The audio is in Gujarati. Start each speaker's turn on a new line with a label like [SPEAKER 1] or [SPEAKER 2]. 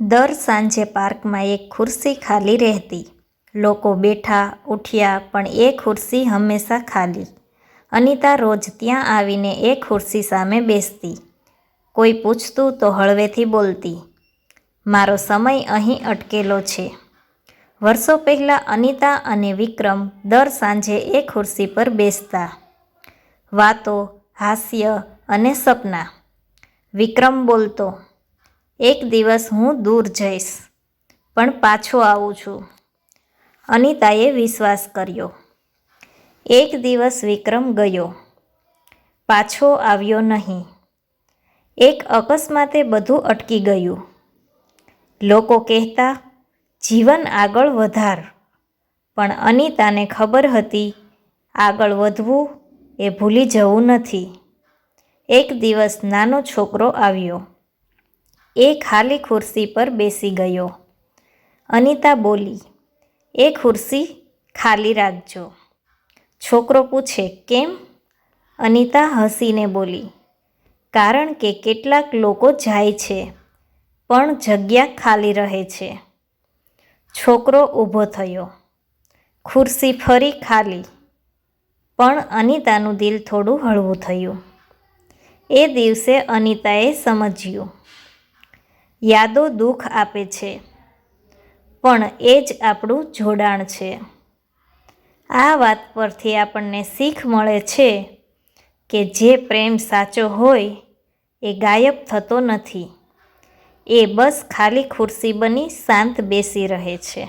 [SPEAKER 1] દર સાંજે પાર્કમાં એક ખુરશી ખાલી રહેતી. લોકો બેઠા, ઉઠ્યા, પણ એ ખુરશી હંમેશા ખાલી. અનિતા રોજ ત્યાં આવીને એ ખુરશી સામે બેસતી. કોઈ પૂછતું તો હળવેથી બોલતી, મારો સમય અહીં અટકેલો છે. વર્ષો પહેલાં અનિતા અને વિક્રમ દર સાંજે એ ખુરશી પર બેસતા. વાતો, હાસ્ય અને સપના. વિક્રમ બોલતો એક દિવસ હું દૂર જઈશ, પણ પાછો આવું છું. અનિતાએ વિશ્વાસ કર્યો. એક દિવસ વિક્રમ ગયો. પાછો આવ્યો નહીં. એક અકસ્માતે બધું અટકી ગયું. લોકો કહેતા, જીવન આગળ વધાર. પણ અનિતાને ખબર હતી, આગળ વધવું એ ભૂલી જવું નથી. એક દિવસ નાનો છોકરો આવ્યો. એ ખાલી ખુરશી પર બેસી ગયો. અનિતા બોલી, એ ખુરશી ખાલી રાખજો. છોકરો પૂછે, કેમ? અનિતા હસીને બોલી, કારણ કે કેટલાક લોકો જાય છે, પણ જગ્યા ખાલી રહે છે. છોકરો ઊભો થયો, ખુરશી ફરી ખાલી. પણ અનિતાનું દિલ થોડું હળવું થયું. એ દિવસે અનિતાએ સમજ્યું યાદો દુઃખ આપે છે. પણ એ જ આપણું જોડાણ છે. આ વાત પરથી આપણને શીખ મળે છે કે જે પ્રેમ સાચો હોય એ ગાયબ થતો નથી. એ બસ ખાલી ખુરશી બની શાંત બેસી રહે છે.